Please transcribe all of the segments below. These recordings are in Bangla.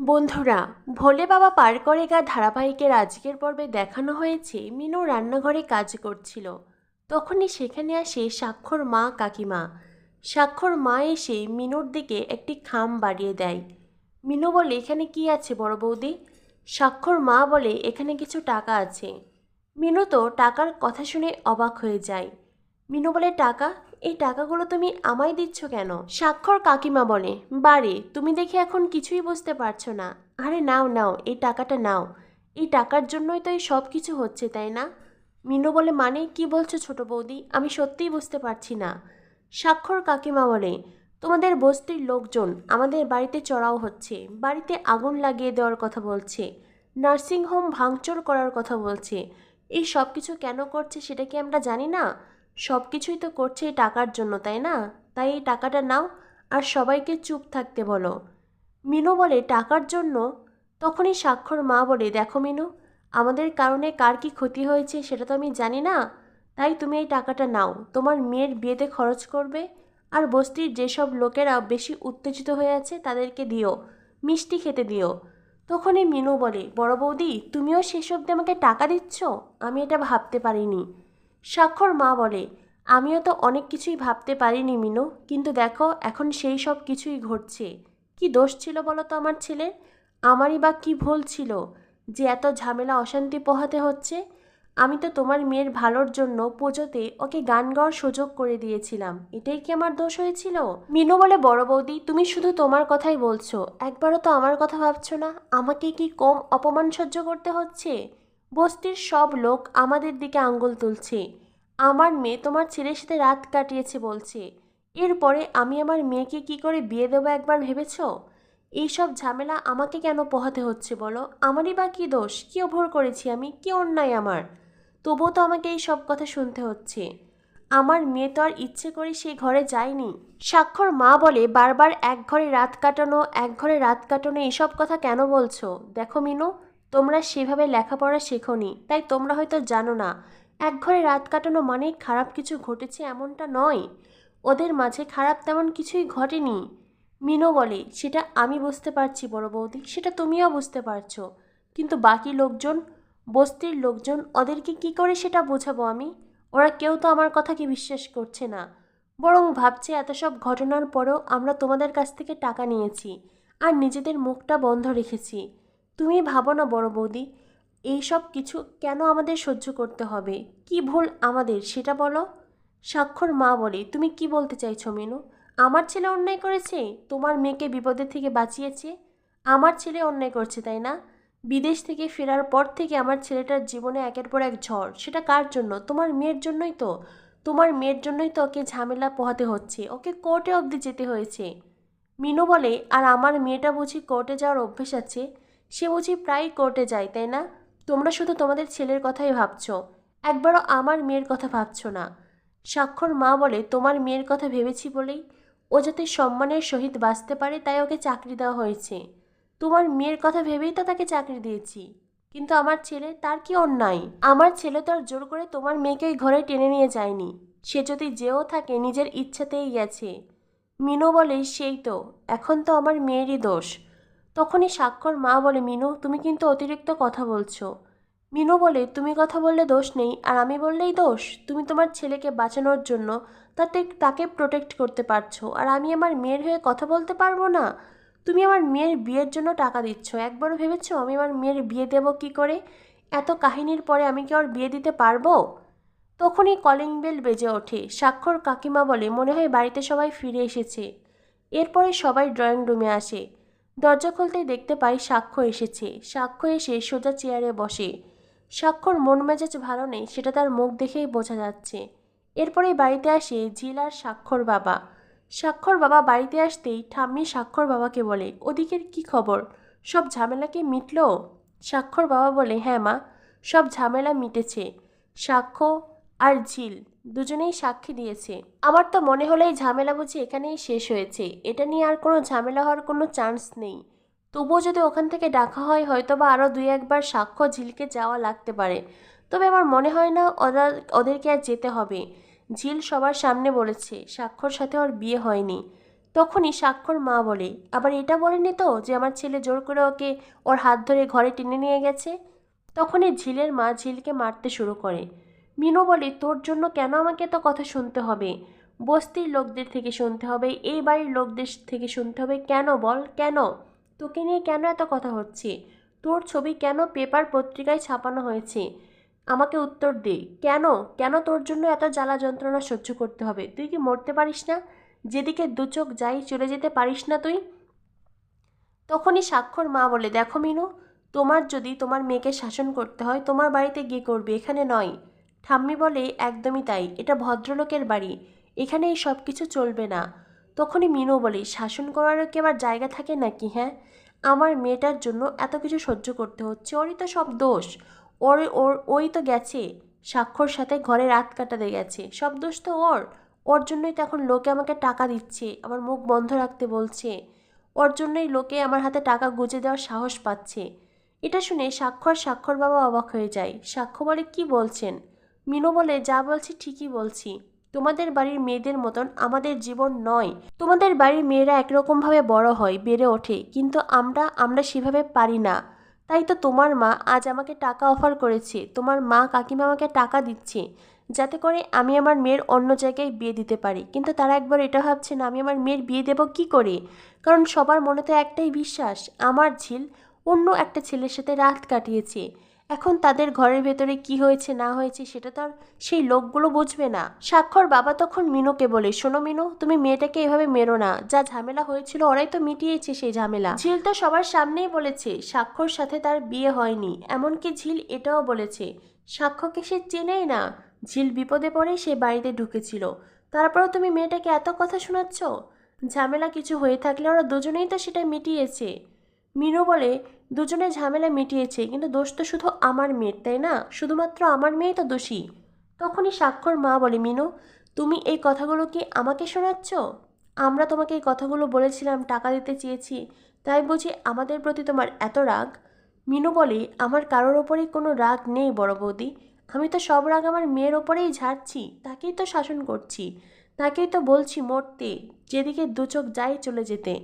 বন্ধুরা, ভোলে বাবা পার করে গা ধারাবাহিকের আজকের পর্বে দেখানো হয়েছে মিনু রান্নাঘরে কাজ করছিল। তখনই সেখানে আসে স্বাক্ষর মা কাকিমা। স্বাক্ষর মা এসে মিনুর দিকে একটি খাম বাড়িয়ে দেয়। মিনু বলে, এখানে কি আছে বড় বৌদি? স্বাক্ষর মা বলে, এখানে কিছু টাকা আছে। মিনু তো টাকার কথা শুনে অবাক হয়ে যায়। মিনু বলে, টাকা? এই টাকাগুলো তুমি আমায় দিচ্ছ কেন? স্বাক্ষর কাকিমা বলে বারে তুমি দেখে এখন কিছুই বুঝতে পারছ না। আরে নাও নাও, এই টাকাটা নাও। এই টাকার জন্যই তো এই সব কিছু হচ্ছে, তাই না? মিনু বলে মানে কি বলছো ছোট বৌদি? আমি সত্যিই বুঝতে পারছি না। স্বাক্ষর কাকিমা বলে, তোমাদের বস্তির লোকজন আমাদের বাড়িতে চড়াও হচ্ছে। বাড়িতে আগুন লাগিয়ে দেওয়ার কথা বলছে। নার্সিংহোম ভাঙচুর করার কথা বলছে। এই সব কিছু কেন করছে সেটা কি আমরা জানি না? সব কিছুই তো করছে এই টাকার জন্য, তাই না? তাই এই টাকাটা নাও আর সবাইকে চুপ থাকতে বলো। মিনু বলে, টাকার জন্য? তখনই স্বাক্ষর মা বলে, দেখো মিনু, আমাদের কারণে কার কি ক্ষতি হয়েছে সেটা তো আমি জানি না। তাই তুমি এই টাকাটা নাও। তোমার মেয়ের বিয়েতে খরচ করবে আর বস্তির যেসব লোকেরা বেশি উত্তেজিত হয়ে আছে তাদেরকে দিও। মিষ্টি খেতে দিও। তখনই মিনু বলে, বড় বৌদি, তুমিও সেসব দিয়ে আমাকে টাকা দিচ্ছ? আমি এটা ভাবতে পারিনি। স্বাক্ষর মা বলে, আমিও তো অনেক কিছুই ভাবতে পারিনি মিনু, কিন্তু দেখো এখন সেই সব কিছুই ঘটছে। কি দোষ ছিল বলো তো আমার ছেলে? আমারই বা কি ভুল ছিল? যে এত ঝামেলা অশান্তি পোহাতে হচ্ছে? আমি তো তোমার মেয়ের ভালোর জন্য পুজোতে ওকে গান গাওয়ার সুযোগ করে দিয়েছিলাম। এটাই কি আমার দোষ হয়েছিল? মিনু বলে, বড় বৌদি, তুমি শুধু তোমার কথাই বলছো। একবারও তো আমার কথা ভাবছ না। আমাকে কি কম অপমান সহ্য করতে হচ্ছে? বস্তির সব লোক আমাদের দিকে আঙ্গুল তুলছে। আমার মেয়ে তোমার ছেলের সাথে রাত কাটিয়েছে বলছে। এরপরে আমি আমার মেয়েকে কি করে বিয়ে দেবো একবার ভেবেছো? এইসব ঝামেলা আমাকে কেন পোহাতে হচ্ছে বলো? আমারই বা কী দোষ? কী অভর করেছি আমি? কী অন্যায় আমার? তবুও তো আমাকে এই সব কথা শুনতে হচ্ছে। আমার মেয়ে তো আর ইচ্ছে করে সেই ঘরে যায়নি। স্বাক্ষর মা বলে, বারবার এক ঘরে রাত কাটানো, এক ঘরে রাত কাটানো, এসব কথা কেন বলছো? দেখো মিনু। তোমরা সেভাবে লেখাপড়া শেখোনি, তাই তোমরা হয়তো জানো না। এক ঘরে রাত কাটানো মানে খারাপ কিছু ঘটেছে এমনটা নয়। ওদের মাঝে খারাপ তেমন কিছুই ঘটেনি। মিনো বলে, সেটা আমি বুঝতে পারছি বড় বৌদি, সেটা তুমিও বুঝতে পারছ। কিন্তু বাকি লোকজন, বস্তির লোকজন, ওদেরকে কি করে সেটা বোঝাবো আমি? ওরা কেউ তো আমার কথাকে বিশ্বাস করছে না। বরং ভাবছে এত সব ঘটনার পরেও আমরা তোমাদের কাছ থেকে টাকা নিয়েছি, আর নিজেদের মুখটা বন্ধ রেখেছি। তুমি ভাবো না বড় বৌদি, এইসব কিছু কেন আমাদের সহ্য করতে হবে? কি ভুল আমাদের, সেটা বলো। স্বাক্ষর মা বলে, তুমি কি বলতে চাইছো মিনু? আমার ছেলে অন্যায় করেছে? তোমার মেয়েকে বিপদের থেকে বাঁচিয়েছে? আমার ছেলে অন্যায় করছে, তাই না? বিদেশ থেকে ফেরার পর থেকে আমার ছেলেটার জীবনে একের পর এক ঝড়। সেটা কার জন্য? তোমার মেয়ের জন্যই তো। তোমার মেয়ের জন্যই তো ওকে ঝামেলা পোহাতে হচ্ছে। ওকে কোর্টে অবধি যেতে হয়েছে। মিনু বলে, আর আমার মেয়েটা বুঝি কোর্টে যাওয়ার অভ্যেস আছে? সে বুঝি প্রায় কোর্টে যায়, তাই না? তোমরা শুধু তোমাদের ছেলের কথাই ভাবছ। একবারও আমার মেয়ের কথা ভাবছ না। স্বাক্ষর মা বলে, তোমার মেয়ের কথা ভেবেছি বলেই ও যাতে সম্মানের সহিত বাঁচতে পারে, তাই ওকে চাকরি দেওয়া হয়েছে। তোমার মেয়ের কথা ভেবেই তো তাকে চাকরি দিয়েছি। কিন্তু আমার ছেলে, তার কি অন্যায়? আমার ছেলে তো আর জোর করে তোমার মেয়েকে ঘরে টেনে নিয়ে যায়নি। সে যদি যেও থাকে, নিজের ইচ্ছাতেই গেছে। মিনু বলে, সেই তো, এখন তো আমার মেয়েরই দোষ। তখনই স্বাক্ষর মা বলে, মিনু, তুমি কিন্তু অতিরিক্ত কথা বলছো। মিনু বলে, তুমি কথা বললে দোষ নেই, আর আমি বললেই দোষ। তুমি তোমার ছেলেকে বাঁচানোর জন্য তাতে তাকে প্রোটেক্ট করতে পারছ, আর আমি আমার মেয়ের হয়ে কথা বলতে পারব না। তুমি আমার মেয়ের বিয়ের জন্য টাকা দিচ্ছ। একবারও ভেবেছো আমি আমার মেয়ের বিয়ে দেব কি করে? এত কাহিনীর পরে আমি কি ওর বিয়ে দিতে পারব? তখনই কলিং বেল বেজে ওঠে। স্বাক্ষর কাকিমা বলে, মনে হয় বাড়িতে সবাই ফিরে এসেছে। এরপরে সবাই ড্রয়িং রুমে আসে। দরজা খুলতেই দেখতে পাই সাক্ষ্য এসেছে। সাক্ষ্য এসে সোজা চেয়ারে বসে। সাক্ষর মন মেজাজ ভালো নেই, সেটা তার মুখ দেখেই বোঝা যাচ্ছে। এরপরেই বাড়িতে আসে ঝিল আর স্বাক্ষর বাবা। স্বাক্ষর বাবা বাড়িতে আসতেই ঠাম্মি স্বাক্ষর বাবাকে বলে, ওদিকের কি খবর? সব ঝামেলা কি মিটল? স্বাক্ষর বাবা বলে হ্যাঁ মা, সব ঝামেলা মিটেছে। সাক্ষ্য আর ঝিল, দুজনেই সাক্ষী দিয়েছে। আমার তো মনে হলো এই ঝামেলা বুঝি এখানেই শেষ হয়েছে। এটা নিয়ে আর কোনো ঝামেলা হওয়ার কোনো চান্স নেই। তবুও যদি ওখান থেকে ডাকা হয় হয়তো বা আরও দুই একবার সাক্ষ্য ঝিলকে যাওয়া লাগতে পারে। তবে আমার মনে হয় না ওরা, ওদেরকে আর যেতে হবে। ঝিল সবার সামনে বলেছে সাক্ষর সাথে ওর বিয়ে হয়নি। তখনই স্বাক্ষর মা বলে, আবার এটা বলেনি তো যে আমার ছেলে জোর করে ওকে ওর হাত ধরে ঘরে টেনে নিয়ে গেছে? তখনই ঝিলের মা ঝিলকে মারতে শুরু করে। মিনু বলে, তোর জন্য কেন আমাকে এত কথা শুনতে হবে? বস্তির লোকদের থেকে শুনতে হবে, এই বাড়ির লোকদের থেকে শুনতে হবে। কেন বল, কেন? তোকে নিয়ে কেন এত কথা হচ্ছে? তোর ছবি কেন পেপার পত্রিকায় ছাপানো হয়েছে? আমাকে উত্তর দে, কেন? কেন তোর জন্য এত জ্বালা যন্ত্রণা সহ্য করতে হবে? তুই কি মরতে পারিস না? যেদিকে দু চোখ যাই চলে যেতে পারিস না তুই? তখনই স্বাক্ষর মা বলে, দেখো মিনু, তোমার যদি তোমার মেয়েকে শাসন করতে হয়, তোমার বাড়িতে গিয়ে করবে, এখানে নয়। ঠাম্মি বলে, একদমই তাই, এটা ভদ্রলোকের বাড়ি এখানে এই সব কিছু চলবে না। তখনই মিনু বলে, শাসন করারও কি আবার জায়গা থাকে নাকি হ্যাঁ? আমার মেয়েটার জন্য এত কিছু সহ্য করতে হচ্ছে, ওরই তো সব দোষ। ওর ওর, ওই তো গেছে। স্বাক্ষর সাথে ঘরে রাত কাটাতে গেছে। সব দোষ তো ওর। ওর জন্যই তো এখন লোকে আমাকে টাকা দিচ্ছে, আমার মুখ বন্ধ রাখতে বলছে। ওর জন্যই লোকে আমার হাতে টাকা গুজে দেওয়ার সাহস পাচ্ছে। এটা শুনে স্বাক্ষর স্বাক্ষর বাবা অবাক হয়ে যায়। সাক্ষ্য বলে, কি বলছেন? মিনু বলে, যা বলছি ঠিকই বলছি। তোমাদের বাড়ির মেয়েদের মতন আমাদের জীবন নয়। তোমাদের বাড়ির মেয়েরা একরকমভাবে বড় হয়, বেড়ে ওঠে। কিন্তু আমরা আমরা সেভাবে পারি না। তাই তো তোমার মা আজ আমাকে টাকা অফার করেছে। তোমার মা কাকিমা আমাকে টাকা দিচ্ছে। যাতে করে আমি আমার মেয়ের অন্য জায়গায় বিয়ে দিতে পারি। কিন্তু তারা একবার এটা ভাবছে, না, আমি আমার মেয়ের বিয়ে দেব কি করে? কারণ সবার মনে তো একটাই বিশ্বাস, আমার ঝিল অন্য একটা ছেলের সাথে রাত কাটিয়েছে। এখন তাদের ঘরের ভেতরে কি হয়েছে, না হয়েছে, সেটা তো আর সেই লোকগুলো বুঝবে না। স্বাক্ষর বাবা তখন মিনুকে বলে, শোনো মিনু, তুমি মেয়েটাকে এভাবে মেরো না। যা ঝামেলা হয়েছিল ওরাই তো মিটিয়েছে সেই ঝামেলা। ঝিল তো সবার সামনেই বলেছে, স্বাক্ষর সাথে তার বিয়ে হয়নি। এমনকি ঝিল এটাও বলেছে সাক্ষ্যকে সে চেনেই না। ঝিল বিপদে পড়ে সে বাড়িতে ঢুকেছিল। তারপরেও তুমি মেয়েটাকে এত কথা শোনাচ্ছ? ঝামেলা কিছু হয়ে থাকলে ওরা দুজনেই তো সেটা মিটিয়েছে। মিনু বলে দুজনে ঝামেলা মিটিয়েছে, কিন্তু দোষ তো শুধু আমার মেয়ের, তাই না? শুধুমাত্র আমার মেয়েই তো দোষী। তখনই স্বাক্ষর মা বলে, মিনু, তুমি এই কথাগুলো কি আমাকে শোনাচ্ছ? আমরা তোমাকে এই কথাগুলো বলেছিলাম, টাকা দিতে চেয়েছি, তাই বুঝি আমাদের প্রতি তোমার এত রাগ? মিনু বলে, আমার কারোর ওপরেই কোনো রাগ নেই, বড় বৌদি। আমি তো সব রাগ আমার মেয়ের ওপরেই ঝাড়ছি, তাকেই তো শাসন করছি, তাকেই তো বলছি মরতে, যেদিকে দু চোখ যাই চলে যেতে।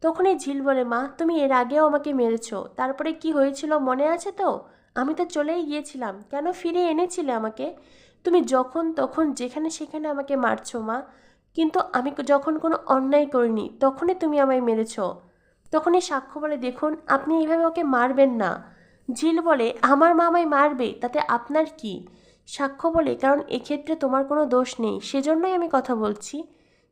তখনই ঝিল বলে, মা, তুমি এর আগেও আমাকে মেরেছো। তারপরে কি হয়েছিল মনে আছে তো? আমি তো চলেই গিয়েছিলাম। কেন ফিরে এনেছিলে আমাকে? তুমি যখন, তখন, যেখানে, সেখানে আমাকে মারছো, মা। কিন্তু আমি যখন কোনো অন্যায় করিনি, তখনই তুমি আমায় মেরেছো। তখনই সাক্ষ্য বলে, দেখুন, আপনি এইভাবে ওকে মারবেন না। ঝিল বলে, আমার মা আমায় মারবে, তাতে আপনার কি? সাক্ষ্য বলে, কারণ এক্ষেত্রে তোমার কোনো দোষ নেই। সেজন্যই আমি কথা বলছি।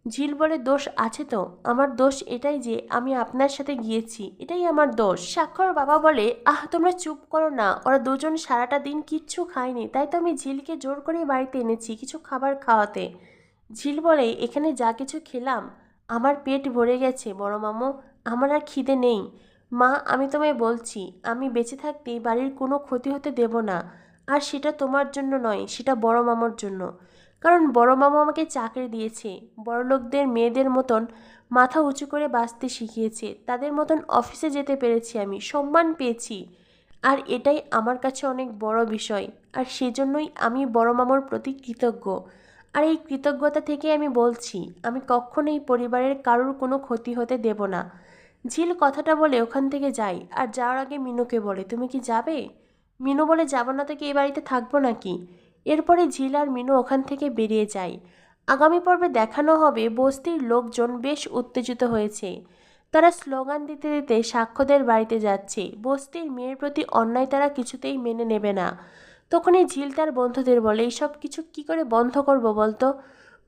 ঝিল বলে দোষ আছে তো? আমার দোষ এটাই যে আমি আপনার সাথে গিয়েছি, এটাই আমার দোষ। স্বাক্ষর বাবা বলে, আহ, তোমরা চুপ করো না, ওরা দুজন সারাটা দিন কিচ্ছু খায়নি, তাই তো আমি ঝিলকে জোর করে বাড়িতে এনেছি কিছু খাবার খাওয়াতে। ঝিল বলে, এখানে যা কিছু খেলাম, আমার পেট ভরে গেছে, বড় মামু, আমার আর খিদে নেই। মা, আমি তোমায় বলছি, আমি বেঁচে থাকতে বাড়ির কোনো ক্ষতি হতে দেব না, আর সেটা তোমার জন্য নয়, সেটা বড় মামার জন্য। কারণ বড় মামা আমাকে চাকরি দিয়েছে। বড়লোকদের মেয়েদের মতন মাথা উঁচু করে বাঁচতে শিখিয়েছে। তাদের মতন অফিসে যেতে পেরেছি আমি, সম্মান পেয়েছি। আর এটাই আমার কাছে অনেক বড় বিষয়। আর সেজন্যই আমি বড় মামার প্রতি কৃতজ্ঞ। আর এই কৃতজ্ঞতা থেকে আমি বলছি, আমি কখনোই পরিবারের কারোর কোনো ক্ষতি হতে দেব না। ঝিল কথাটা বলে ওখান থেকে যাই, আর যাওয়ার আগে মিনুকে বলে, তুমি কি যাবে? মিনু বলে যাব না তো কি এ বাড়িতে থাকব নাকি? এরপরে ঝিল আর মিনু ওখান থেকে বেরিয়ে যায়। আগামী পর্বে দেখানো হবে বস্তির লোকজন বেশ উত্তেজিত হয়েছে। তারা স্লোগান দিতে দিতে সাক্ষ্যদের বাড়িতে যাচ্ছে। বস্তির মেয়ের প্রতি অন্যায় তারা কিছুতেই মেনে নেবে না। তখনই ঝিল তার বন্ধুদের বলে এইসব কিছু কি করে বন্ধ করব বলতো?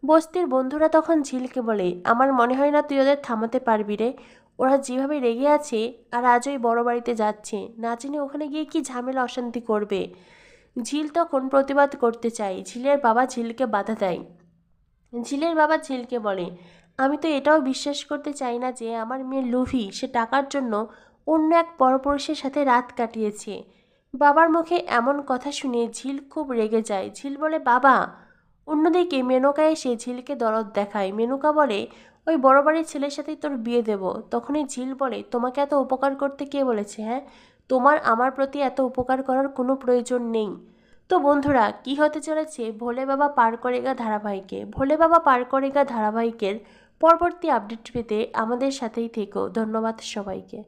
বস্তির বন্ধুরা তখন ঝিলকে বলে, আমার মনে হয় না তুই ওদের থামাতে পারবি রে। ওরা যেভাবে রেগে আছে আর আজই বড় বাড়িতে যাচ্ছে। না চিনে ওখানে গিয়ে কি ঝামেলা অশান্তি করবে? ঝিল তখন প্রতিবাদ করতে চায়। ঝিলের বাবা ঝিলকে বাধা দেয়। ঝিলের বাবা ঝিলকে বলে, আমি তো এটাও বিশ্বাস করতে চাই না যে আমার মেয়ে লুভি, সে টাকার জন্য অন্য এক পরপুরুষের সাথে রাত কাটিয়েছে। বাবার মুখে এমন কথা শুনে ঝিল খুব রেগে যায়। ঝিল বলে, বাবা। অন্যদিকে মেনকা এসে ঝিলকে দরদ দেখায়। মেনুকা বলে, ওই বড় বাড়ির ছেলের সাথেই তোর বিয়ে দেব। তখনই ঝিল বলে, তোমাকে এত উপকার করতে কে বলেছে হ্যাঁ? তোমার আমার প্রতি এত উপকার করার কোনো প্রয়োজন নেই। তো বন্ধুরা, কি হতে চলেছে? ভোলে বাবা পার করে গা ধারাবাহিকে, ভোলে বাবা পার করে গা ধারাবাহিকের পরবর্তী আপডেট পেতে আমাদের সাথেই থেকো। ধন্যবাদ সবাইকে।